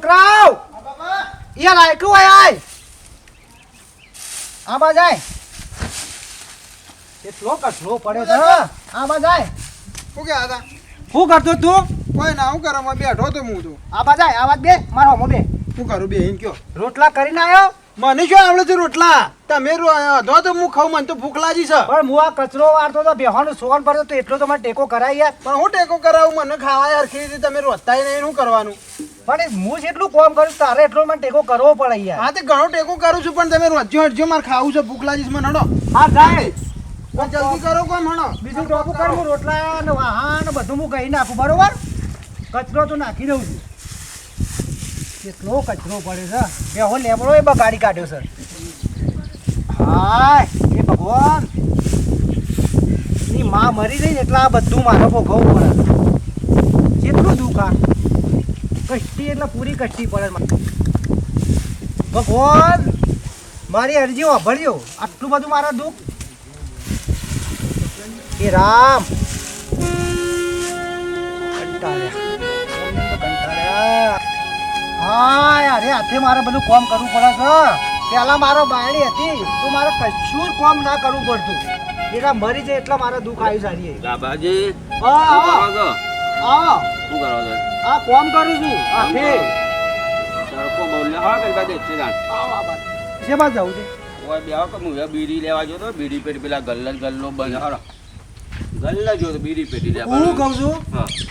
છોકરાઓ! યાર આયકું આય આય. આ બાજ આય એટલો કચરો પડે છે બાજ આય શું કે હતા શું કરતો તું? કોઈ ના હું કરવા બેઠો તો હું તો આમાં જાય આવાજ બે. મારો મો બે. શું કરું? બે એમ કયો. રોટલા કરીને આવ્યો? મને શું આવડે છે રોટલા? તમે અધો તો હું ખાઉં મને તો ભૂખ લાગી છે. પણ હું આ કચરો વાળતો તો બેહવાનું સોન પડતો તો એટલો તો મને ટેકો કરાય યાર. પણ હું ટેકો કરાવું? મને ખાવા યાર ખીરી તમે રોતા નહીં શું કરવાનું? પણ હું જેટલું કોમ કરું તારે એટલો મને ટેકો કરવો પડે યાર. હા તે ઘણો ટેકો કરું છું પણ તમે રોજ્યો હટજો મારે ખાવું છે ભૂખ લાગી છે મને હડો. હા જાય જલ્દી કરો કોમ હણો બીજું ટોપું કરું રોટલા ને વાહન બધું હું કહી નાખું બરોબર? કચરો તો નાખી દઉં છું. કેટલો કચરો પડે છે? બે હો લેમડો એ બગાડી કાઢ્યો સર હાય એ ભગવાન. ની માં મરી ગઈ એટલે આ બધું મારો ભોગવવું પડે. કેટલું દુઃખ આ. કષ્ટી એટલે પૂરી કષ્ટી પડે. ભગવાન, મારી અરજી વાભર્યો આટલું બધું મારા દુઃખ? એ રામ. કંટાળ્યા હા અરે હાથે મારે બધું કામ કરવું પડે છે. પેલા મારો બાયડી હતી તો મારે કશું કોમ ના કરવું પડતું. એટલા મરી જાય એટલા મારે દુઃખ આવી સારી બાબાજી આ કામ કરું છું હાથે. શેમાં જવું છે. ઓય બે કે હું બીડી લેવા જો તો બીડી પેટી પેલા ગલ્લા ગલ્લો બંધ ગલ્લા જો તો બીડી પેટી લેવા. હું કહું છું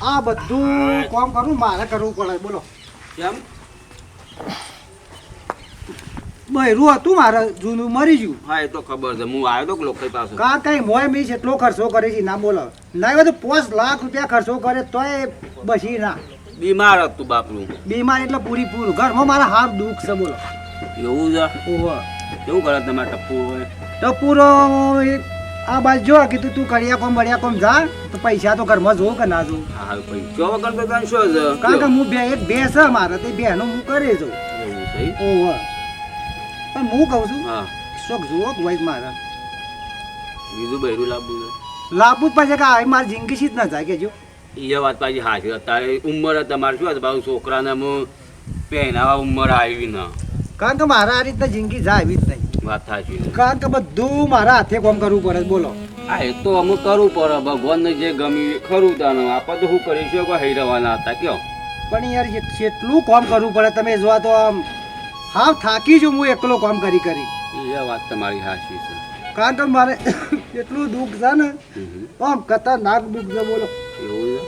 આ બધું કામ કરું મારે કરવું પડે. બોલો. કેમ? બહેરું હતું મારે જૂનું મરી ગયું હા એ તો ખબર છે. હું આવ્યો તો કે પાસે. કા કઈ મોય છે એટલો ખર્ચો કરે છે ના બોલો. ના એ તો પાંચ લાખ રૂપિયા ખર્ચો કરે તોય બસી ના. બીમાર હતું બાપરું. બીમાર એટલે પૂરી પૂરું. ઘરમાં મારા હાથ દુઃખ છે બોલો. એવું છે? ઓહો. કેવું કરે તમારે ટપ્પુ હોય તો પૂરો આ બાજુ જો કીધું તું કડિયા કોમ બળિયા કોમ જા તો પૈસા તો ઘરમાં જો કે ના જોઉં હા પૈસા વગર તો કાંઈ શું છે? કારણ કે હું બે એક બે છે મારે તે બેનો હું કરે છું ઓહો. પણ હું કહું છું હા. શોખ જુઓ ભાઈ મારા. બીજું બૈરું લાવવું લાભવું જ પડશે કે આ મારી જિંદગી જ ના થાય કે જો. એ વાત પાછી હાચી અત્યારે ઉંમર તમારે શું બાબુ છોકરાને હું પહેરાવા ઉંમર આવી ના. કારણ કે મારા આ રીતના જિંદગી જાય એવી જ નહીં. વાત સાચી કારણ કે બધું મારા હાથે કોમ કરવું પડે બોલો. હા એ તો અમુક કરવું પડે. ભગવાનને જે ગમ્યું ખરું તાનું આપણે તો શું કરી શકો હૈરવાના હતા કયો? પણ યાર જેટલું કામ કરવું પડે તમે જોવા તો આમ હા થાકી છું હું એકલો કામ કરી કરી. એ વાત તમારી સાચી છે. કારણ કે મારે એટલું દુઃખ છે ને. આમ ખતરનાક દુઃખ છે બોલો. એવું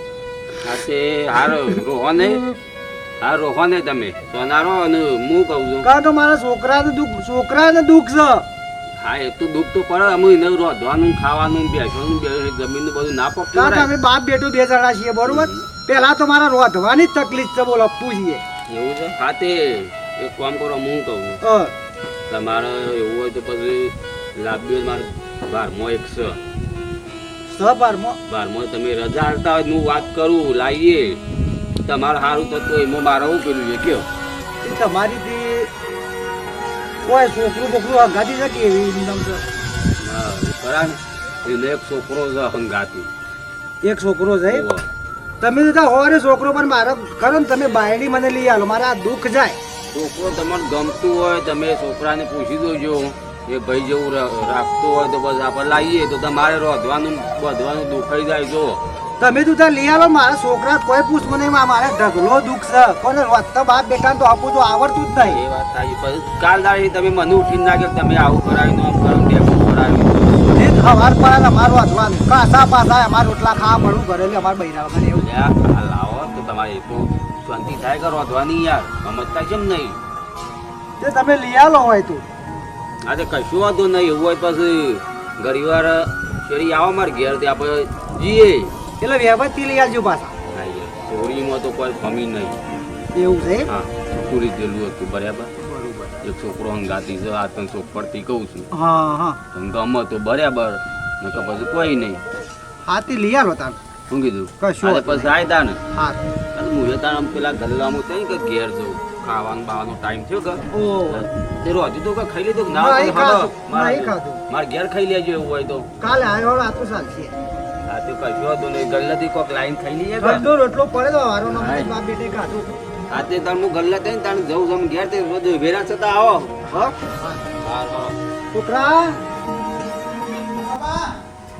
સાથે હારો રોહને હા રોહને તમે સોનારો અને હું કહું છું. કારણ કે મારા છોકરાને દુઃખ છોકરાને દુઃખ છે. હા એ તો દુઃખ તો પડે અમે એને રોધવાનું ખાવાનું બેસવાનું બે જમીનનું બધું ના કારણ કે અમે બાપ બેટું બે જણા છીએ બરોબર? પેલા તો મારા રોધવાની જ તકલીફ છે બોલો આપવું છીએ એવું છે? હા તે એક કામ કરો હું કહું તમારે એવું હોય તો પછી લાવ્યો મારે. બારમો એક છે બારમો? બારમો તમે રજા હાલતા હોય હું વાત કરું લાવીએ. તમારે સારું થતું એમાં મારે હું પેલું છે કયો? એ તમારીથી કોઈ છોકરું બોકરું ગાતી નથી એવી હા ખરા ને. એને એક છોકરો છે હંગાતી. એક છોકરો છે. તમે તો હોરે છોકરો પણ મારો ખરો ને તમે બાયડી મને લઈ આવો મારા દુઃખ જાય. છોકરો તમને ગમતું હોય તમે છોકરાને પૂછી દોજો એ ભાઈ જેવું રાખતો હોય તો બસ આપણે લાવીએ તો તમારે રોધવાનું બધવાનું દુખાઈ જાય જો તમે તું ત્યાં લઈ આવો મારા છોકરા કોઈ પૂછ મને મારે ઢગલો દુઃખ છે. કોને રોજતા બાપ બેટા તો આપું તો આવડતું જ નહીં. એ વાત થાય કાલ દાડી તમે મને ઉઠીને નાખે તમે આવું કરાવી આમ કરો ટેકો કરાવી. જીત પડે અમારું વાંચવાનું કાસા પાસા અમારે રોટલા ખાવા મળવું ઘરે અમારે બૈરા વગર એવું. લાવો તો તમારે એ તો શાંતિ થાય કે રોધવાની યાર? સમજતા કેમ નહીં? તે તમે લઈ આલો હોય તો. આજે કશું વાંધો નહીં એવું હોય પછી ઘણીવાર શેરી આવો મારે ઘેર તે આપણે જઈએ. એટલે વ્યવસ્થિત લઈ આવજો પાછા. ચોરીમાં તો કોઈ કમી નહીં. એવું છે હા પૂરી જેલું હતું બરાબર? એક છોકરો હંગાતી છે આ તને ચોપડતી કહું છું. હા હા. તને ગમે તો બરાબર નકર પછી કોઈ નહીં. હાથી લઈ આવો તાર. શું કીધું? કશું પછી આયદા ને? હા. હું તાર પેલા ગલ્લામાં થઈ કે ઘેર જવું ખાવાનું બાવાનો ટાઈમ થયો કે? ઓ. તે રોજી તો કે ખાઈ લીધું કે ના? નહીં ખાધું. મારે- નહીં ખાધું. મારે ઘેર ખાઈ લેજો એવું હોય તો. કાલે આવ્યો આ તો ચાલશે. આ તો કશું હતું નહીં. ગલ્લાથી કોક લાઈન ખાઈ લઈએ કે? ઘરનો રોટલો પડે તો વારો. નંબર બાપ બેટે ખાધું. આ તે તાર હું ગલ્લા થઈને તાણ જવું જમ ઘેર તે બધું વેરા છતાં આવો. હો? છોકરા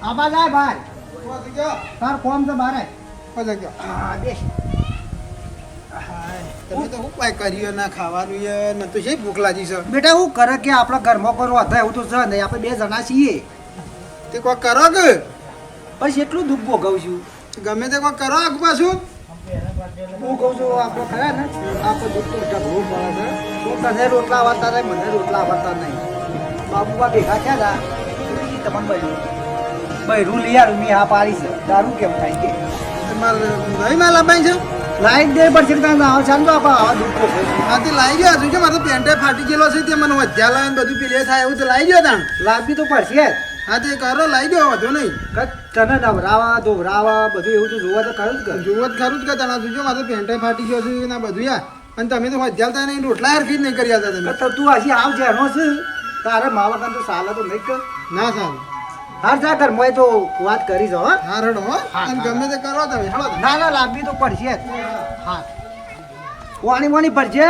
આબા જાય ભાઈ તાર કોમ તો બારે. હા બેસ. તમે તો શું પાય કર્યું ના ખાવાનું એ ન તો છે ભૂખ લાગી છે? બેટા હું કરે કે આપણા ઘરમાં કોઈ રોતા એવું તો છે નહીં. આપણે બે જણા છીએ. તે કોઈ કરો કે? બસ એટલું દુઃખ ભોગવું છું. ગમે તે કોઈ કરો આગ પાછું? હું કહું છું આપણે ખરા ને? આપણે દુઃખ તો ઢગવું પડે છે. હું તને રોટલા વાળતા નહીં મને રોટલા વાળતા નહીં. બાબુબા ભેગા થયા હતા. તમને બૈરું બૈરું લઈ આવ્યું મેં હા પાડી છે. દારૂ કેમ થાય કે? તમારે નહીં માલ અપાય છે લાઈટ દે પર કે તમે આવો ચાલો આપણે આવા દુઃખ. આથી લાવી ગયો છું કે મારે પેન્ટે ફાટી ગયેલો છે તે મને વધ્યા લાવે બધું પીલે થાય એવું તો લાઈ ગયો તાણ. લાવી તો પડશે હા તે કરો લાવી ગયો વધુ નહીં. તને નવરાવા ધોવરાવા બધું એવું તો જોવા તો ખરું જ કર. જોવો જ ખરું જ કે તને જોજો મારે પેન્ટે ફાટી ગયો છે ને બધું યાર. અને તમે તો વધ્યા થાય નહીં રોટલા યાર જ નહીં કરી હતા તમે. તો તું હજી આવજે એનો છે. તારે માવા કાન તો સાલા તો નહીં કર. ના સારું હાર જા કર મોય તો વાત કરી જો હો. હા રડો હો. હા, અને ગમે તે કરો તમે હળો ના ના લાંબી તો પડશે હા. વાણી વાણી પડશે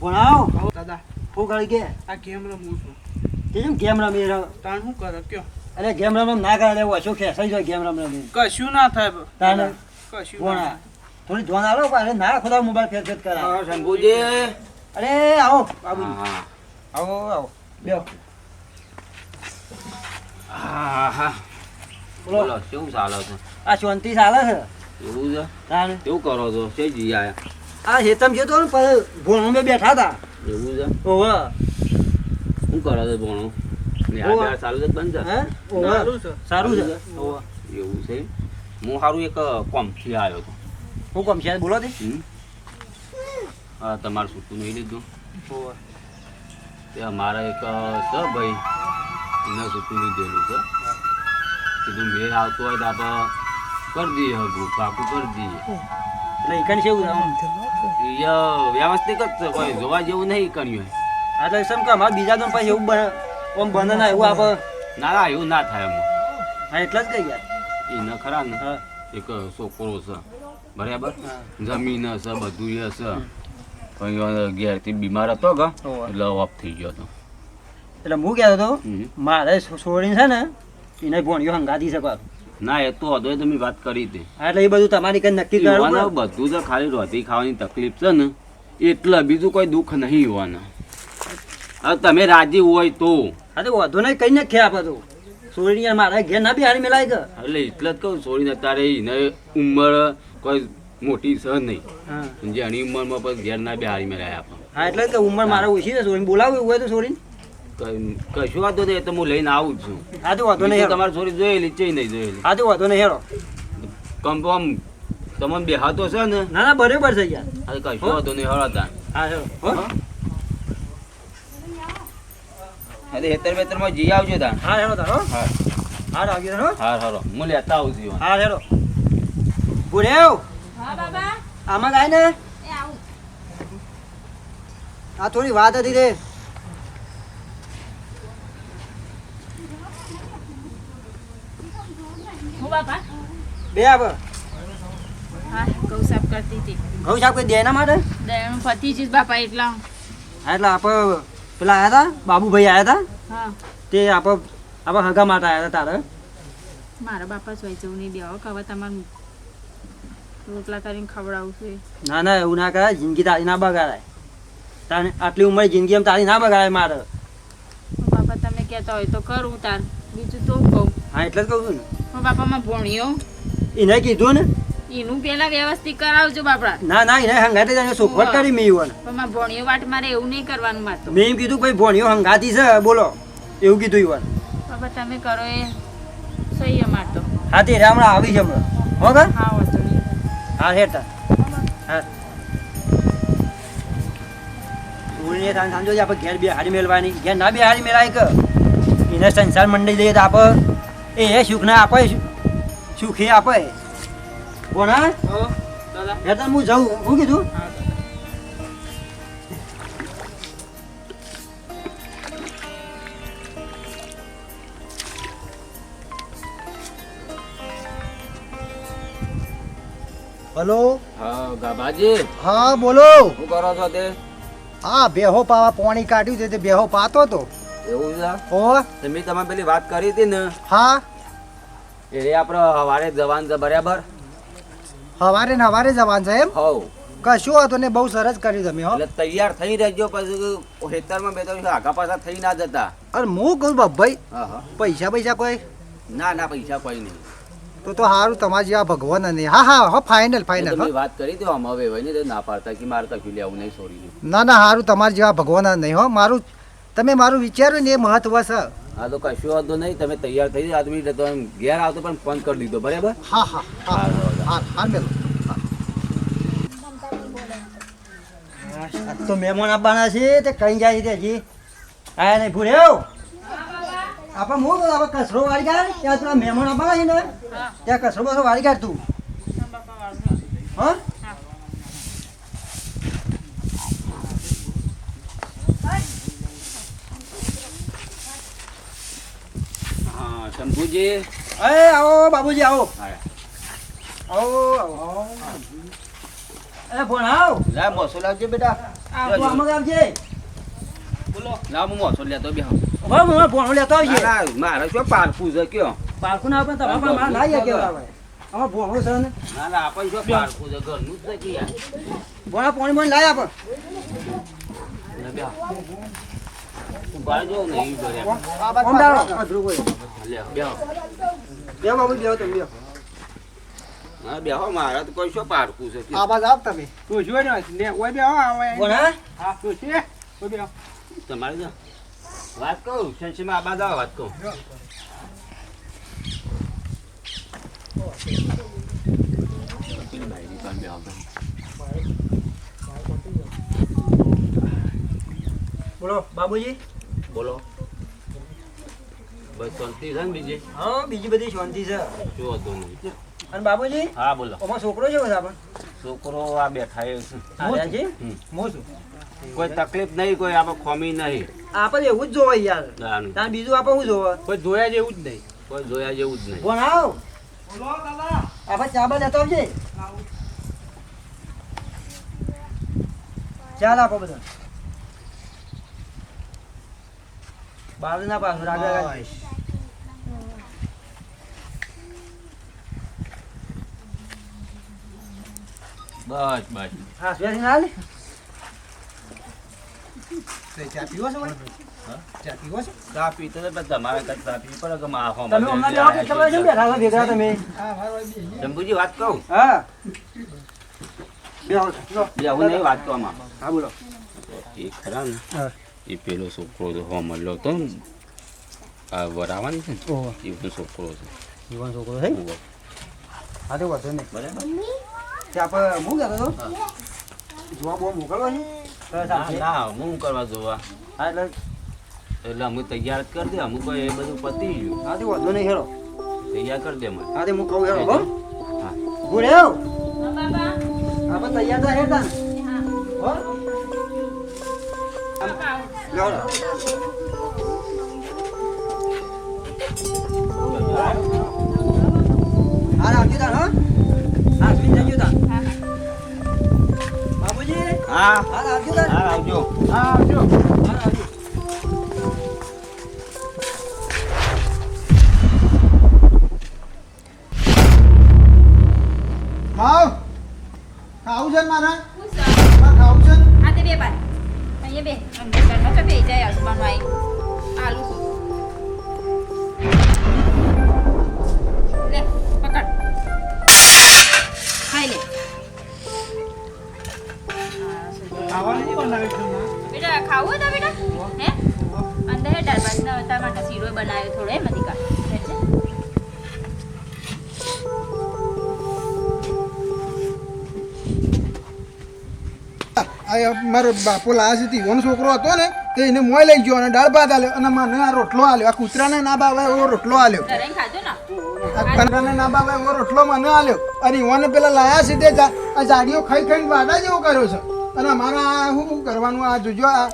ભણાવ દાદા. હું કરી કે આ ગેમ રમું છું. તે જેમ ગેમ રમી રહ્યો? તાણ શું કરે? કયો? અરે ગેમ રમ ના કરે લેવો શું ખેસાઈ જાય ગેમ રમ રમી કશું ના થાય તાણ? કશું ભણા થોડી ધોન આલો અરે ના ખોદા મોબાઈલ ફેર ફેર કરા હા શંભુજી. અરે આવો બાબુ આવો આવો. બેહો હા હા. બોલો. બોલો કેવું ચાલે છે? આ શાંતિ ચાલે છે? એવું છે? તારે? કેવું કરો છો? કે જી આયા આ હેતમ જતો ને પર ભોણું બે બેઠા હતા. એવું છે? ઓહો. શું કરો છો ભણો. નિહાળ છે બંધ છે? સારું છે. સારું છે. એવું છે હું સારું એક કોમથી આવ્યો હતો. હું કોમ છે? બોલો તે. તમારું સૂતું નહીં લીધું. તે અમારા એક છે ભાઈ એને સૂતું લીધેલું છે. કીધું મેળ આવતો હોય તો આપણે કરી દઈએ હગું પાકું કરી દઈએ. વ્યવસ્થિત જ છે કોઈ જોવા જેવું નહીં કર્યું એટલે સમ કે અમારે બીજા દોન પાસે એવું બને ઓમ બને ના એવું આપણે ના ના એવું ના થાય એમ. હા એટલા જ ગયા. એને ખરા ને. એક છોકરો છે. બરાબર? જમીન હશે બધું એ છે ઘેરથી બીમાર હતો કે. એટલે ઓફ થઈ ગયો હતો. એટલે હું કહેતો હતો મારે છોડીને છે ને એને ભોણિયો હંગાતી શકો ના એ તો હતો તમે વાત કરી હતી. એટલે એ બધું તમારી કઈ નક્કી કરવાનું બધું તો ખાલી રોટી ખાવાની તકલીફ છે ને એટલે બીજું કોઈ દુઃખ નહીં હોવાના. હવે તમે રાજી હોય તો. તો વાંધો નહીં કઈ નાખે આ બધું છોડીને મારા ઘેર ના બિહારી મેલાય કે. એટલે એટલે જ કહું છોડીને અત્યારે એને ઉંમર કોઈ મોટી છે નહીં. જેની ઉંમરમાં પણ ઘેર ના બિહારી મેળાય આપણે હા એટલે કે ઉંમર મારે ઓછી છે છોડીને બોલાવું એવું હોય તો છોડીને કશું વાંધો નહીં તો હું લઈને આવું જ છું. હા તો વાંધો નહીં તમારે સોરી છોરી જોયેલી છે નહીં જોયેલી. હા તો વાંધો નહીં હેરો કમ આમ તમને બેહાતો છે ને? ના ના બરાબર છે યાર. હા કશું વાંધો નહીં હળતા હા હેરો હો. અરે હેતર બેતરમાં જી આવજો તા હા હેરો તારો હા. હા. રાગ્યો હા. હારો. હું લેતા આવું છું હા હેરો બાબા આમાં ગાય ને? આ થોડી વાત હતી રે બે આપ. હા ઘઉં સાફ કરતી હતી. ઘઉં સાહેબ કોઈ દેના માટે? દયાનું પતિ જ બાપા એટલા હા એટલે આપ પેલા આવ્યા હતા બાબુભાઈ આવ્યા હતા હા. તે આપ આપ હગા માટે આવ્યા હતા તારે. મારા બાપા જ જવું નહીં દેવો હવે તમારે રોટલા કરીને ખવડાવું છું ના ના એવું ના કરાય. જિંદગી તારી ના બગાડાય. તારે આટલી ઉંમર જિંદગી એમ તારી ના બગાડાય મારે. બાપા તમે કહેતા હોય તો કરું તાર. બીજું તો કહું. હા એટલે જ કહું છું ને. હું બાપામાં ભણ્યો એને કીધું ને? એનું પેલા વ્યવસ્થિત કરાવજો બાપા ના ના એને હંગાતે જાણે સોખવટ કરી મેં એવું પણ માં ભણ્યો વાટ મારે એવું નહીં કરવાનું મારે મેં એમ કીધું ભાઈ ભણ્યો હંગાતી છે બોલો. એવું કીધું ઈવન. બાપા તમે કરો એ. સહી અમાર તો. હા તે હમણાં આવી છે હમણાં. હો હા વાંધો હા હેઠા હા. તાન સમજો છે આપણે ઘેર બે હારી મેળવાની. ઘેર ના બે હારી મેળાય કે? એને સંસાર મંડી દઈએ તો આપે એ સુખ ના આપે સુખી આપે કોના દાદા. હેઠા હું જાઉં. હું કીધું? હલો? હા ગાભાજી. હા બોલો. શું કરો છો તે? હા બેહો પાવા પોણી કાઢ્યું છે તે બેહો પાતો તો. એવું છે? ઓ તો મેં તમે પેલી વાત કરી હતી ને. હા. એ આપણે હવારે જવાનું છે બરાબર? હવારે ને હવારે જવાનું છે એમ? હોવ. કશું હતું ને બહુ સરસ કર્યું તમે હો. એટલે તૈયાર થઈ રહેજો પછી ખેતરમાં બે ત્રણ આગા પાછા થઈ ના જતા. અરે હું કહું ભાઈ હા હા. પૈસા પૈસા કોઈ? ના ના પૈસા કોઈ નહીં. તો તો સારું તમારા જેવા ભગવાન નહીં હા હા હા ફાઇનલ ફાઇનલ તમે વાત કરી દો આમ હવે હોય ને તો ના પાડતા કે મારે કશું લેવું નહીં સોરી ના ના સારું તમારા જેવા ભગવાન નહીં હો મારું તમે મારું વિચાર્યું ને એ મહત્વ છે. હા તો કશું વાંધો નહીં તમે તૈયાર થઈ જાઓ આદમી તો ઘેર આવતો પણ ફોન કરી દીધો બરાબર? હા હા હા. હા, હા હા મેલો. તો મહેમાન આવવાના છે તે કઈ જાય છે હજી? આયા નહીં ભૂલ્યો? આપણે હું આપણે કચરો વાળી કાઢ ત્યાં પેલા મહેમાન આવવાના છે ને ત્યાં કચરો બસો વાળી ગયા તું. હા? શંભુજી. એ આવો બાબુજી આવો. આવો આવો એ ભણ આવ. લા મોસો લાવજો બેટા. તું આમાં આવજે લાવ હું મોસો લેતો બે હવે હું ભણો લેતો આવજે મારે શું પારખું છે કયો? પારખું ના પણ તમારે પણ માર ના આયા કેવા આવે આમાં ભણો છે ને? ના ના આપણે શું પારખું છે? ઘરનું જ છે યાર ભણા પાણી પાણી લાયા પણ. લે બે ઊભા જો નહીં ઘરે. ઓમ ડાળો. અધરું કોઈ લે બે બે બાબુ બેહો તમે બેહો. મારે તો કોઈ શું પારખું છે કે આ બાજ આવ તમે. તું જોઈ ને? ઓય બે આવે ભણા? હા તું છે? ઓય બે તમારે જો વાત કહું? શંશીમાં આ બાદ આવો વાત કહું? બોલો બાબુજી? બોલો. બસ શાંતિ છે ને બીજી? હા બીજી બધી શાંતિ છે. શું હતું નહીં? અને બાબુજી? હા બોલો. ઓમાં છોકરો છે બધા પણ? છોકરો આ બેઠા છે. હું છું? કોઈ તકલીફ નહીં કોઈ આપણે ખોમી નહીં. આપણે એવું જ જોવાય યાર. તાર બીજું આપણે શું જોવા? કોઈ જોયા જેવું જ નહીં. કોઈ જોયા જેવું જ નહીં. ભણાવ. આપણે ચા બા આવજે. ચાલ આપો બધા. બાર ના પાછું રાગા રાગા બસ બસ. હા સુયાસી ના ચા પીવો છો ચા પીવો છો? ચા પીતો તો પણ તમારે કઈ ચા પી પડે કે મારા હોમાં તમે હમણાં લેવા કે તમે કેમ બેઠા છો? ભેગા તમે. શંભુજી વાત કહું? હા. બેહો લો. નહીં વાત કહું આમાં. હા બોલો. એ ખરા ને? એ પેલો છોકરો તો હોમલ્યો હતો ને. આ વરાવાની છે ને? એ છોકરો છે. યુવાન છોકરો છે. હા તો વાંધો નહીં. બરાબર? ત્યાં પર હું કહેતો હતો જોવા મોકલવો છે? તો ના. હું કરવા જોવા. હા એટલે એટલે અમે તૈયાર કરી દે અમુક કોઈ એ બધું પતી ગયું. હા તે વાંધો નહીં હેરો. તૈયાર કરી દે મને હા તે હું કહું હેરો હો. હા. બાબા. આપણે તૈયાર થાય હેરતા હો. હા? આવજો તાર હા હા. હા. આવજો આવજો. હા આવજો. ખાવાનું બનાવ્યું બેટા ખાવું હતા બેટા? હે? અંદર દાળ ભાત. ને માટે શીરો બનાવ્યો થોડો એમ હતી કા મારો બાપો લાયા છે ઓનો છોકરો હતો ને તે એને મોય લઈ ગયો અને દાળ ભાત આલ્યો અને મને આ રોટલો આલ્યો. આ કૂતરાને ના બાવા એવો રોટલો આલ્યો. ખાધો ને? કનરાને ના બાવે એવો રોટલો મને આલ્યો. અને ઈવોને પેલા લાયા સીધે આ જાડીઓ ખાઈ ખાઈને વાડા જેવો કર્યો છે. અને અમારા આ શું કરવાનું? આ જોજો આ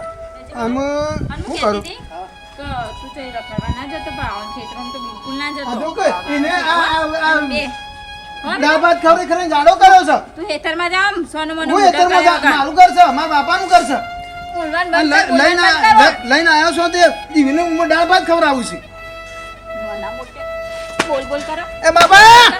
આમ શું કરું? જાડો કર્યો છે. તું હેતરમાં જા સોનું મોનું હું જા- મારું ઘર છે મારા બાપાનું ઘર છે. લઈને આવ્યો છો તે દીવીને હું દાળ ભાત ખવડાવું છું. બોલ બોલ કરો. એ બાબા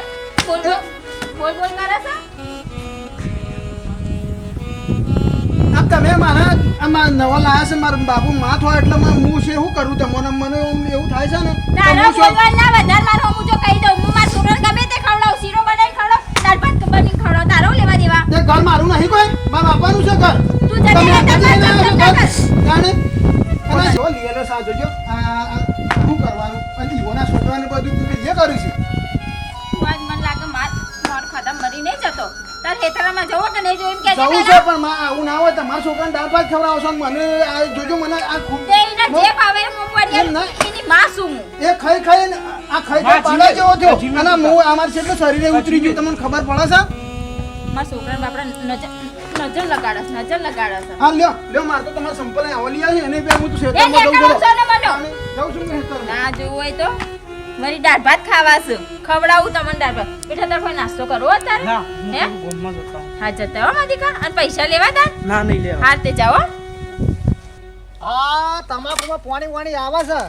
આમાં નવા લાયા છે મારા બાપુ માં થવા એટલે હું છે શું કરું તમને મને એવું થાય છે ને તારો હું ના વધાર મારો હું જો કહી દઉં હું મારા છોકરાને ગમે તે ખવડાવ શીરો બનાવી ખવડાવ દાળ ભાત બનીને ખવડાવ તારો લેવા દેવા તે ઘર મારું નહીં કોઈ મારા બાપાનું છે ઘર તું કર. ઘર? જાણે? અને જો લીએલો સા જોજો. આ- આ શું કરવાનું અને ઈવોના છોકરાને બધું તું જે કર્યું છે તું આજ મને લાગે માર મોર ખતમ મરી નહીં જતો તાર હેતરામાં જવો કે નહીં જોયું એમ જવું છે પણ માં આવું ના હોય તમારા છોકરાને દાળ ભાત ખવડાવો છો અને મને આ જોજો મને આ ખૂબ એના જે ભાવે હું પડી એની માં શું હું? એ ખાઈ ખાઈ આ ખાઈ ખાઈ પાડા જેવો થયો. અને હું અમાર છે એટલે શરીરે ઉતરી ગયું તમને ખબર પડે છે? મારા છોકરાને બાપડા નજર નજર લગાડસ નજર લગાડસ હા લ્યો લ્યો માર તો તમારા સંપલ આવલી આવી એને બે હું તો મનો જાઉં છું મારી દાળ ભાત ખાવા છે. ખવડાવું તમને દાળ ભાત. બેટા તાર કોઈ નાસ્તો કરવો અત્યારે? ના હે હા? જતા હો માદિકા અને પૈસા લેવા તાર ના નહીં લેવા. હાર તે જાઓ આ તમાકુમાં પાણી વાણી આવે છે.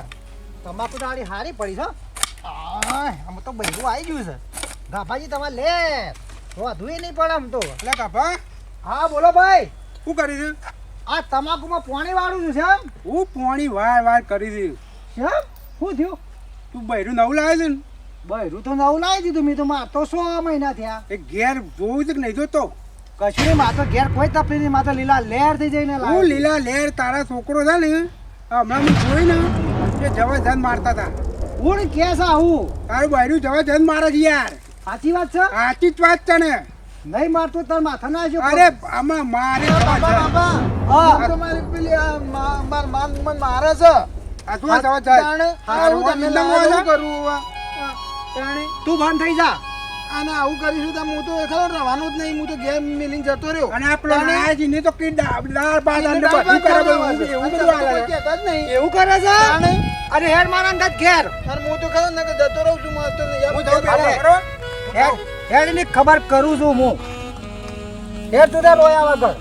તમાકુ દાળી હારી પડી છે આ આમ તો બૈરું આવી ગયું છે. ગાભાજી તમારે લે. વધુય નહીં પડે આમ તો. એટલે કાપા હા બોલો ભાઈ. શું કરી છે? આ તમાકુમાં પાણી વાળું છે હું પોણી વાર વાર કરી દઉં શું થયું? તું બૈરું નવું લાવે છે ને? બૈરું તો નવું લાવી દીધું. મેં તો માર તો સો મહિના થયા. એ ઘેર જોવું છે કે નહીં જોતો? કશું નહીં મારે તો ઘેર કોઈ તકલીફ નહીં. મારે તો લીલા લહેર થઈ જઈને હું લીલા લેર તારા છોકરો છે ને? હમણાં હું જોઈ ને એ જવા જન મારતા હતા. હું કે છે આવું તારું બૈરું જવા જન મારે છે યાર. સાચી વાત છે? સાચી જ વાત છે ને. નહીં મારતો તાર માથા ના આવજો અરે આમાં મારે બાબા બાબા હા પેલી માર માન મારે છે. આ હારું તમે લાવો તું થઈ જા. અને આવું કરીશું તો હું તો રહેવાનું જ નહીં હું તો ગેમ મિલિંગ જતો રહ્યો. અને આપણો નાયાજીને તો દા- દાળ ભાત અને બધું કરે. એવું બધું તમે તો હાલે. કોઈ કહેતા જ નહીં. એવું કરે છે? અરે હેર મારા અંદર ઘેર. અને હું તો ખરો ને જતો રહું છું મસ્ત નહીં. હું જાઉં ખબર હેડ હેડની ખબર કરું છું હું. હેડ તું તાર લોયા વગર.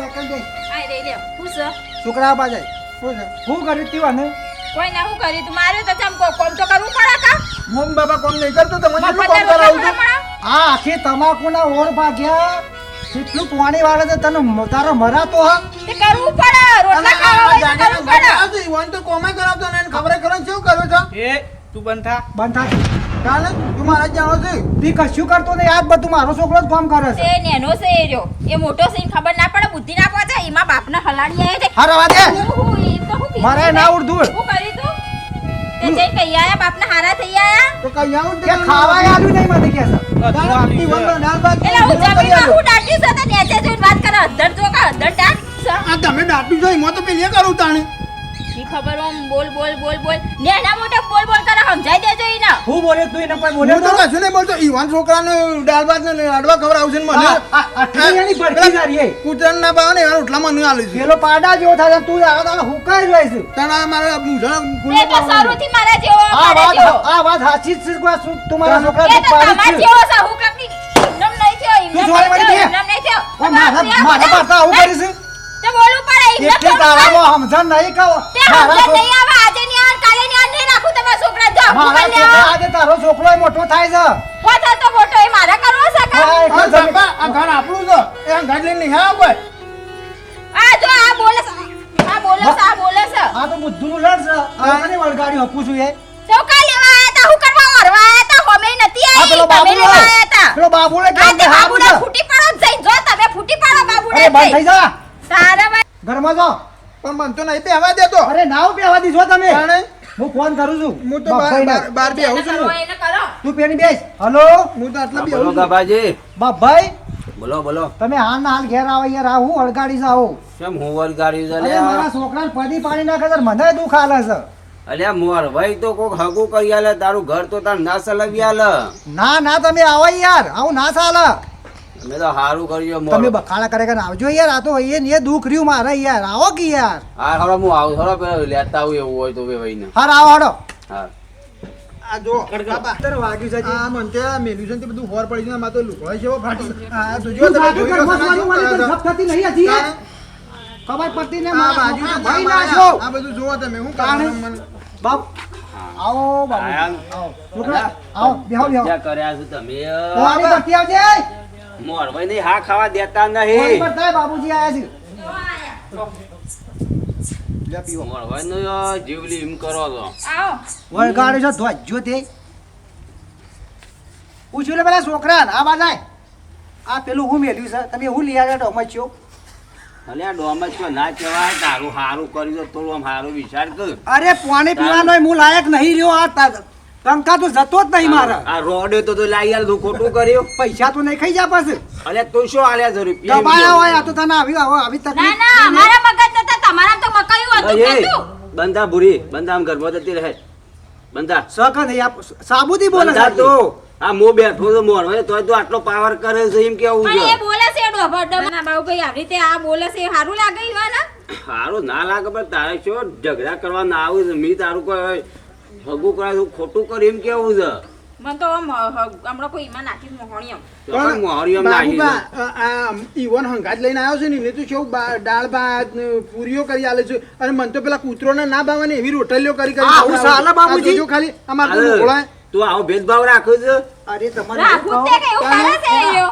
વેકન આય રે લે હું છે? છોકરા બાજે શું છે? હું કર્યું તીવા ને કોઈ ના હું કરી તું? મારે તો ચમ કોમ તો કરવું પડે કા? મોમ બાબા કોમ નહીં કરતો તો મને મફત એટલું કરાવું છું? આ આખી તમાકુના ઓર ભાગ્યા. કેટલું પાણી વાળે છે તને મ- તારો મરાતો હા? તે કરવું પડે. રોટલા ખાવા તો કરવું પડે. તો કોમે કરાવતો ને એને ખબર કરો શું કરો છો? એ તું બંધા થા. બંધ કાલે? તું મારા જાણો છે તી કશું કરતો નહીં? આ બધું મારો છોકરો જ કામ કરે છે. નેનો છે એ રહ્યો. એ મોટો છે ખબર ના પડે બુદ્ધિ ના પહોંચે એમાં બાપને હલાડી આવે છે. દે મારે ના ઉડધું હું કરી તું? તે કહી આયા બાપને હારા થઈ આયા? તો કઈ આવું જ ખાવા આલ્યું નહીં મને કે છે. દાળ- ઈવોને દાળ ભાત એટલે હું જમીનમાં હું દાટ્યું છે નેચે જોઈને વાત કરે અધર જો કા અધર આ તમે દાટું છો એમાં તો પેલી કરું તાણી શી ખબર ઓમ બોલ બોલ બોલ બોલ. નેના મોટા બોલ બોલ કરે સમજાઈ દેજો ઈને. હું બોલે તું એને કોઈ હું તો કશું નહીં બોલતો. ઈવાન છોકરાને દાળ ભાત ને લાડવા ખવડાવું છે મને. અઠવાડિયાની ભરતી સારી એ કૂતરાને ના ભાવે ને એવા રોટલા મને આલે છે. પેલો પાડા જેવો થાય તું આવે તો હુકાઈ જાય છે. તને મારા જેવો આ વાત આ વાત સાચી જ છે કોઈ શું? છોકરા તો પાડી છે. જેવો છે હું કાકની નહીં થયો તું જોડે વળી દે. ઇમનમ નહીં થયો. મારા આવું તો બોલવું પડે એટલે તારામાં સમજણ નહીં કહો. તે મારા સમજણ નહીં આવે આજે ની આન કાલે ની આન નહીં રાખું તમારા છોકરા જો મારા છોકરા આજે તારો છોકરો મોટો થાય છે. પોતા તો મોટો એ મારા કરવો છે કા આ જંબા આ ઘર આપણું છે. એ ઘર લઈને નહીં આવ કોઈ? આ જો આ બોલે છે. આ બોલે આ બોલે છે. આ તો બુદ્ધુ લડ છે. આ મને વળગાડી હકું છું એ. તો કા લેવા આયા તા હું કરવા મરવા આયા તા? હોમે નથી આઈ પેલો તમે બાબુ લેવા આયા તા. પેલો બાબુને કે બાબુને ફૂટી પાડો જઈ જો તમે ફૂટી પાડો બાબુને અરે બંધ થઈ જા. તારા ભાઈ ઘરમાં જો. પણ મન તો નહીં બેહવા દેતો અરે નાવ બેહવા દીધો તમે. હું ફોન કરું છું. હું તો બાર બાર છું તું પેલી બેસ. હલો? હું તો આટલા બેહું છું. ગાભાજી. બાપભાઈ બોલો બોલો. તમે હાલ ના હાલ ઘેર આવો યાર આ હું અળગાડી જાવ કેમ હું અળગાડી છે? અરે લે મારા છોકરાને પડી પાણી નાખે છે મને દુખ આલે છે. અલ્યા મોરભાઈ તો કોક હગું કરી આલે તારું ઘર તો તાર ના સલવી આલે. ના ના તમે આવો યાર. આવું ના ચાલે. અમે તો હારું કર્યું તમે બખાડા કરે કરીને આવજો યાર આ તો એ ને દુઃખ રહ્યું મારે યાર. આવો કે યાર? હા હરો હું આવું. હરો પેલા લેતા આવું એવું હોય તો બે ભાઈને. હાર આવો હાડો હા. આ જો વાગ્યું છે આ મને તે મેલ્યું છે તે બધું હોર પડી ગયું ને મારે તો જેવો ફાટી આ તો જો તમે શું કરો છો? ખબર પડતી ને આ બાજુ તો ભાઈ ના છો. આ બધું જોવો તમે હું. મને બાપ. આવો બાબુ આવો. આવો બેહો બેહો. કર્યા છો તમે. આવજે. મોરભાઈ નહીં હા ખાવા દેતા નહીં. બાબુજી આયા છે. લે નો જીવલી એમ કરો તો વળગાડે છે ધ્વજો તે. પૂછ્યું લે પેલા છોકરા આ બાજાય આ પેલું હું મેલ્યું છે? તમે હું લઈ આવ્યા ડોમચ્યો અલ્યા ડોમસ તો ના કહેવાય તારું હારું કર્યું તો થોડું આમ હારું વિચાર કર. અરે પાણી પીવાનો હું લાયક નહીં રહ્યો આ ત- ટંકા તો જતો જ નહીં મારા. આ રોડે તો તો લાઈ આલ તું ખોટું કર્યું. પૈસા તો નહીં ખાઈ જા પાસે. અલે તું શું આલ્યા જરૂર દબાયા હોય આ તો તને આવી આવો આવી તકલીફ ના અમારા મગજ નતા તમારા તો મકાયું હતું કેતું બંધા ભૂરી બંધા આમ ઘરમાં જતી રહે. બંધા. સક નહીં આપ સાબુતી બોલે બંધા તો. આ મો બેઠો તો મોર હોય તોય તો આટલો પાવર કરે છે એમ કેવું પણ છે? એ બોલે છે ડોભર ના બાબુભાઈ આવી રીતે આ બોલે છે સારું લાગે ઈવા ને? સારું ના લાગે પણ તારે શું ઝઘડા કરવા ના આવું મી તારું કોઈ હગું કરાય તું ખોટું કરી એમ કેવું છે મને તો આમ, હ- હ- હમણાં કોઈ ઈમાં નાખી મોહણી પણ બાબુબા, આ- આ ઈવન હંગાત લઈને આવ્યો છે ને એને તો કેવું દાળ ભાત પૂરીઓ કરી આલે છે અને મને તો પેલા કૂતરોને ના ભાવે એવી રોટલીઓ કરી કરી. સાલા બાબુજી? ખાલી અમારે તો તું આવો ભેદભાવ રાખો છે અરે તમારે રાખું તે કે એવું કરે છે એ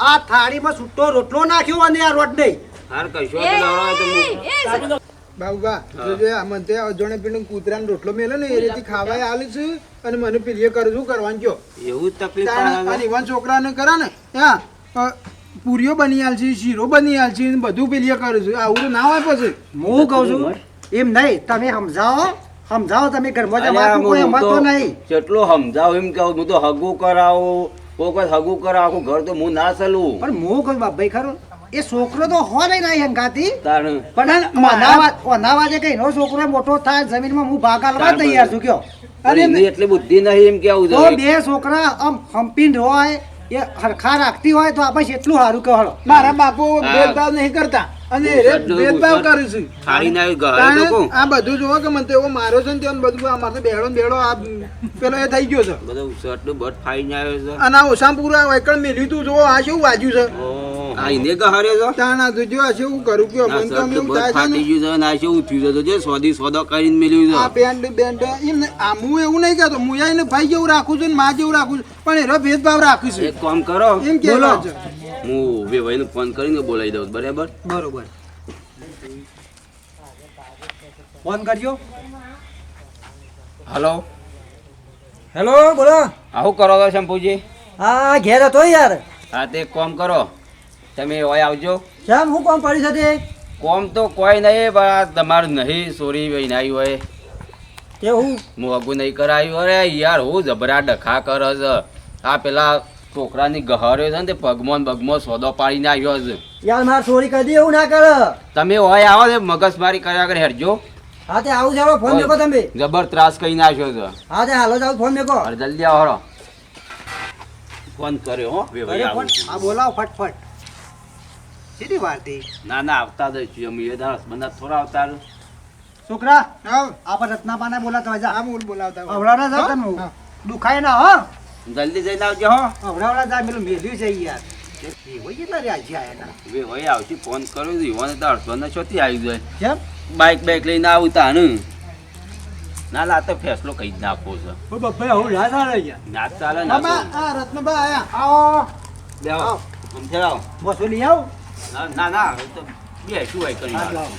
આ થાળીમાં છૂટો રોટલો નાખ્યો અને આ રોટ નહીં હાર કશો તો બાબુબા જોજો મને તે અજોણે પેલું કૂતરાને રોટલો મેલે ને એ રીતે ખાવાય આલે છે અને મને પેલી એ કરું છું કરવાનું કયો એવું તકલીફ અને ઈવન છોકરાને કરે ને હા પૂરીઓ બની આલ છે શીરો બની આલ છે બધું પેલી એ કરું છું. આવું તો ના હોય પછી. હું કહું છું? એમ નહીં તમે સમજાવો. સમજાવો તમે ઘરમાં જવાનું કોઈ હું એમાં તો તો નહીં. જેટલો સમજાવો એમ કહું હું તો હગું કરાવો. કોઈ કોઈ હગું કરાવો આખું ઘર તો હું ના ચલું પણ હું કહું બાપ ભાઈ ખરો? એ છોકરો તો હો નહીં હંગાતી. તાણ. પણ અનાવાજે કઈ નો છોકરો મોટો થાય જમીનમાં હું ભાગ આલવા તૈયાર છું કયો. અરે એટલી બુદ્ધિ નહીં એમ કેવું તો બે છોકરા આમ હંપીન હોય એ હરખા રાખતી હોય તો આપણે એટલું સારું કહો મારા બાપુ ભેદભાવ નહીં કરતા. અને એ ભેદભાવ કરે છે. થાળીને આવી ઘરે તો આ બધું જોવો કે મને તો એવો મારો છે ને બધું આ મારે બેડો ને બેડો આ પેલો એ થઈ ગયો છે. બધું શર્ટનું બટ ફાઈને આવ્યો છે. અને આ ઓસામપુરા એકણ મેલ્યું તું જોવો આ શું વાજ્યું છે. આ તાણા તો જો શું કરું? તો બટ થાય છે ને? ગયું છે અને આ શું થયું છે? તો જે સોદી સોદો કરીને મેલ્યું આ પેન્ટ બેન્ટ એમ આ હું એવું નહીં કહેતો હું એને ભાઈ જેવું રાખું છું ને માં જેવું રાખું છું પણ એનો ભેદભાવ રાખું છું. એક કામ કરો. એમ કે બોલો. હું બે ભાઈને ફોન કરીને બોલાવી દઉં બરાબર? બરોબર. ફોન કરજો. હલો હેલો બોલો. આવું કરો તો શંભુજી? હા ઘેર હતો યાર. હા તે કોમ કરો. તમે હોય આવજો. કેમ? હું કોમ પડી છે કોમ તો કોઈ નહીં પણ આ તમારું નહીં સોરી વૈનાઈ હોય. કે હું? હું અગું નહીં કરાયું. અરે યાર હું જબરા ડખા કર છે. આ પેલા છોકરાની ગહાર્યો છે ને તે પગમો ને સોદો પાડીને આવ્યો છે. યાર માર ચોરી કદી એવું ના કર. તમે હોય આવો ને મગજમારી કર્યા કરે હેરજો હા તે આવું ચાલો ફોન મેકો તમે. જબર ત્રાસ કરી નાખ્યો છે. હા તે હાલો ચાલો ફોન મેકો. જલ્દી આવો ફોન કર્યો હો. ભાઈ આ બોલાવો ફટફટ. સીધી વારતી ના ના આવતા જ અમે બંધા થોડા આવતા છોકરા હા આપણે રત્નાપાને બોલાતા જા. આ બોલ બોલાવતા હોય. હવડાવડા જા તમે. દુખાય ના હો. જલ્દી જઈને આવજો હો. હવડાવડા જા પેલું મેલ્યું છે યાર. કેટલા રહ્યા છે આવતી ફોન કર્યો છે. ઈવોને તો અડધો ને ચોથી આવી જાય કેમ? બાઇક બાઇક લઈને આવું તાનું ના ના આ તો ફેસલો કહી જ નાખો છે. ઓ બાપા હું ના ચાલે ના ચાલે ના. આ રત્નબા આયા. આવો. બસો લઈ આવો. ના ના ના તો બે શું હોય કરી હા, નાખો. લાવો.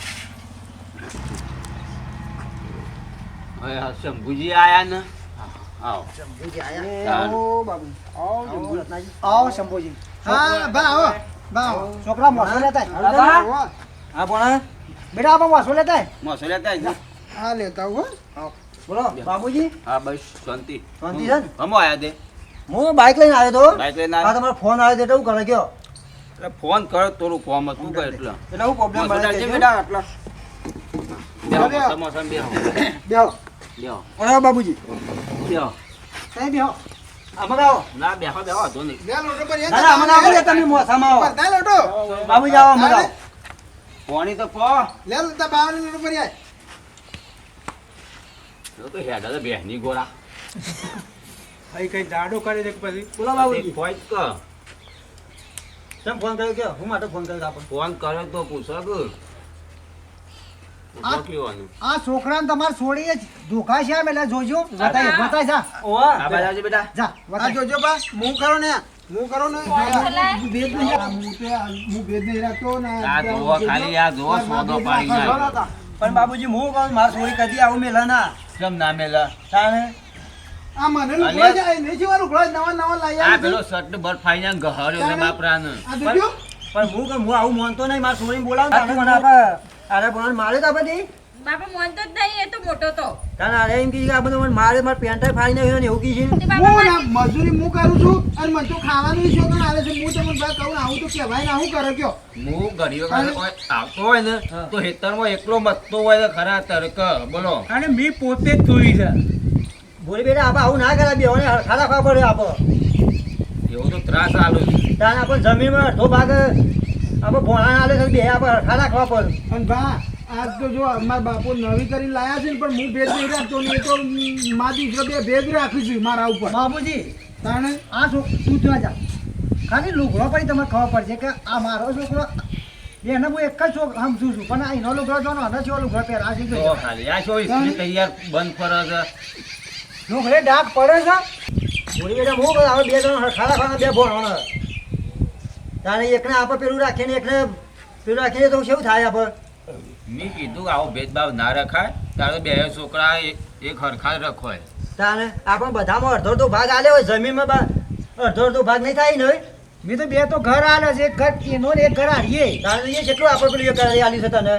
હવે શંભુજી આયા ને આવો શંભુજી આયા એ, બાબુ આવો આવો શંભુજી હા બા આવો બા આવો છોકરા મોસો લેતા હા પણ બેટા આપણે મોસો લેતા આય. મોસો લેતા. લેતા બોલો બાબુજી હા બસ શાંતિ શાંતિ છે ને હમો આયા તે હું બાઇક લઈને આવ્યો તો બાઈક લઈને હા આયા? તમારો ફોન આવ્યો તો એવું કરે કયો એટલે ફોન કર્યો થોડું કોમ હતું કે એટલે. એટલે હું પ્રોબ્લેમ બને છે બેટા આટલા. બેહો, બેહો. સમોસા બેહો. બેહો. બેહો. બરાબર બાબુજી બેહો. સાહેબ બેહો. આમાં આવો. ના બેહો બેહો વાંધો નહીં. લે લોટો પર ના ના, આમાં આવો. તમે મોસામાં આવો. પડતા લોટો બાબુજી આવો આમાં આવો. પાણી તો પો. લે તા બાવન લોટો પર આય. તો તો હેડા તો બેહની ગોરા અહીં કઈ દાડો કરે છે પછી? બોલો બાબુજી ફોન કર. તમે ફોન કર્યો કે હું માટે ફોન કર્યો આપણે? ફોન કર્યો તો પૂછો કે આ- છોકરાને તમારે છોડીએ ધોકા છે આમ એટલે જોજો. બતાય બતાય જા. ઓ આ બાજુ બેટા. જા આ જોજો બા હું કરો ને. હું કરો ને. ચલાય. નહીં હું તે હું ભેદ નહીં રાખતો ને. આ જોવો ખાલી આ જોવો સોદો પાડી નાખ્યો. પણ બાબુજી હું કહું મારા છોડી કદી આવું મેલા ના. કેમ ના મેલા? તાણે આ મને લુગડો જ નહીં જીવા લુગડો નવા નવા લાવી આ પેલો છું. શર્ટ બરફાઈને ગહર્યો છે બાપરાને પણ હું કહું હું આવું માનતો નહીં મારા છોરીને બોલાવું તાણે મને આપણે આરે મારે તો આપણે બાપા મોનતો જ નહીં એ તો મોટો તો. તાણે આરે એમ કીધું આ બધું મારે મારે પેન્ટ ફાડી નાખ્યો ને એવું કીધું હું મજૂરી હું કરું છું અને મને તો ખાવાનું આવે છે. હું તમને ભાઈ કહું આવું તો કહેવાય ને આવું કરો કયો? હું ઘડીઓ આવતો હોય ને તો હેતરમાં એકલો મતતો હોય ખરા તરક બોલો. અને મેં પોતે જ જોઈ છે. બોલી બેટા આપણે આવું ના કરાય બેહોને હરખા રાખવા પડે આપો. એવો તો ત્રાસ આલો છે. આપણે જમીનમાં અડધો ભાગ આપણે ભોણા આલે છે બે આપણે હરખા રાખવા પડે. અને ભા આજ તો જો મારા બાપુ નવી કરીને લાયા છે ને પણ હું ભેદ નહીં રાખતો ને એ તો મા દીકરો બે ભેદ રાખી છું મારા ઉપર. બાપુજી તાણે? આ છોક તું ત્યાં જા ખાલી લુગડો પછી તમને ખબર પડશે કે આ મારો છોકરો એને હું એક જ છોક સમજુ છું પણ આ એનો લુગડો જો ને છો લુગડો પહેરા છે ખાલી આ શું તૈયાર બંધ ફરે લુગડે ડાઘ પડે છે. બોલી બેટા હું કહું બે જણ હરખા રાખવાના બે ભોણા તારે એકને આપણે પેલું રાખીએને એકને પેલું રાખીને તો શું થાય આપણે મેં કીધું આવો ભેદભાવ ના રખાય તારે બે છોકરા એક એક હરખા રખોય તાણે આપણે બધામાં અડધો અડધો ભાગ આલે હોય જમીનમાં બા અડધો અડધો ભાગ નહીં થાય ને મેં તો બે તો ઘર આલે છે એક ઘર એનો ને એક ઘર હારીએ તારે એ કેટલું આપણે પેલું એ કરી આલી છે તને?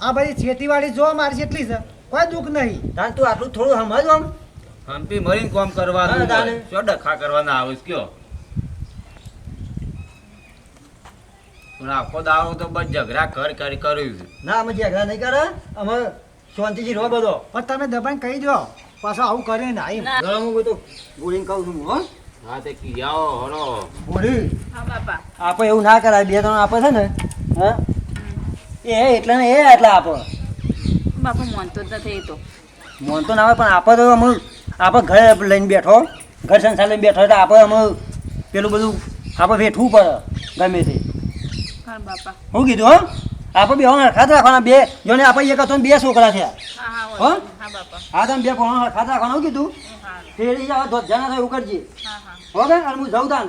આ બધી ખેતીવાડી જોવા મારી જેટલી છે કોઈ દુઃખ નહીં. તાણે તું આટલું થોડું સમજ આમ હંપી મરીને કોમ કરવાનું ચો. ડખા કરવાના આવે છે કયો? પણ આખો દાવો તો બસ ઝઘડા કર કરી કર્યું ના અમે ઝઘડા નહીં કરે. અમે શાંતિથી રહો બધો. પણ તમે દબાઈને કહી દો. પાછો આવું કરે ને આઈ. ગળો હું બધું બોલીને કહું છું હો હા. તે કિયાઓ હરો. બોલી. હા બાપા. આપણે એવું ના કરાય. બે ત્રણ આપે છે ને હા? એ એટલે ને એ એટલે આપો. બાપા મોનતો તો નથી એ તો. મોન તો ના આવે પણ આપો તો અમે આપણે ઘરે લઈને બેઠો ઘર સંસાર લઈને બેઠો એટલે આપણે અમે પેલું બધું આપણે વેઠવું પડે ગમે તે. હું કીધું હો? આપણે બે હરખાત રાખવાના બે. જોને આપણે એક હતો બે છોકરા છે હા હા તમે બે હરખાત રાખવાના કીધું. ના થાય એવું કરજે. હો કે અને હું જઉં તાન.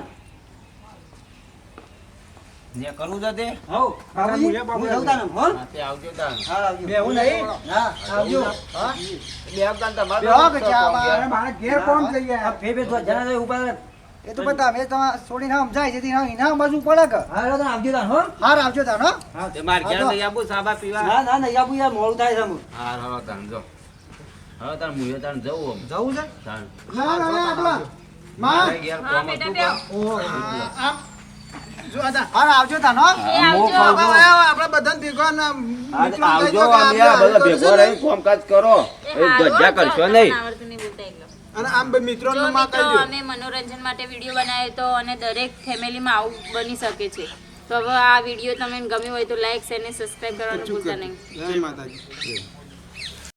ને કરું છે તે? હો બાબુ હું જાઉં તાન હો? તે આવજો તાન. હા આવજો. બેહું નહીં? ના આવજો. હા? બે આવતા તમારે બેહો કે ચા બા. મારે ઘેર કોમ થઈ આ ગયા ફે ધોજા ના થાય ઉપર એ તો બધા અમે તમારે છોડીને સમજાય છે ના એના બાજુ પડે કે? હા હેડો આવજો તાન હો. હાર આવજો તાર હો. તે માર ઘેર લઈ આપું સાબા પીવા. ના ના નહીં આપું યાર મોડું થાય છે હા હા તાન જો. હા તાર મુએ તાન જવું જવું છે? તાન. ના ના ના આપણા માં હા, બેટા, જો આ તા. આવજો ભેગા ના? આવજો. બધા ભેગો ને. કરો. ગજ્જા કરશો નહીં. અને આમ મિત્રો અમે મનોરંજન માટે વીડિયો બનાવ્યો તો અને દરેક ફેમિલીમાં આવું બની શકે છે. તો હવે આ વીડિયો તમને ગમ્યો હોય તો લાઈક શેર અને સબસ્ક્રાઈબ કરવાનું ભૂલતા નહીં. જય માતાજી.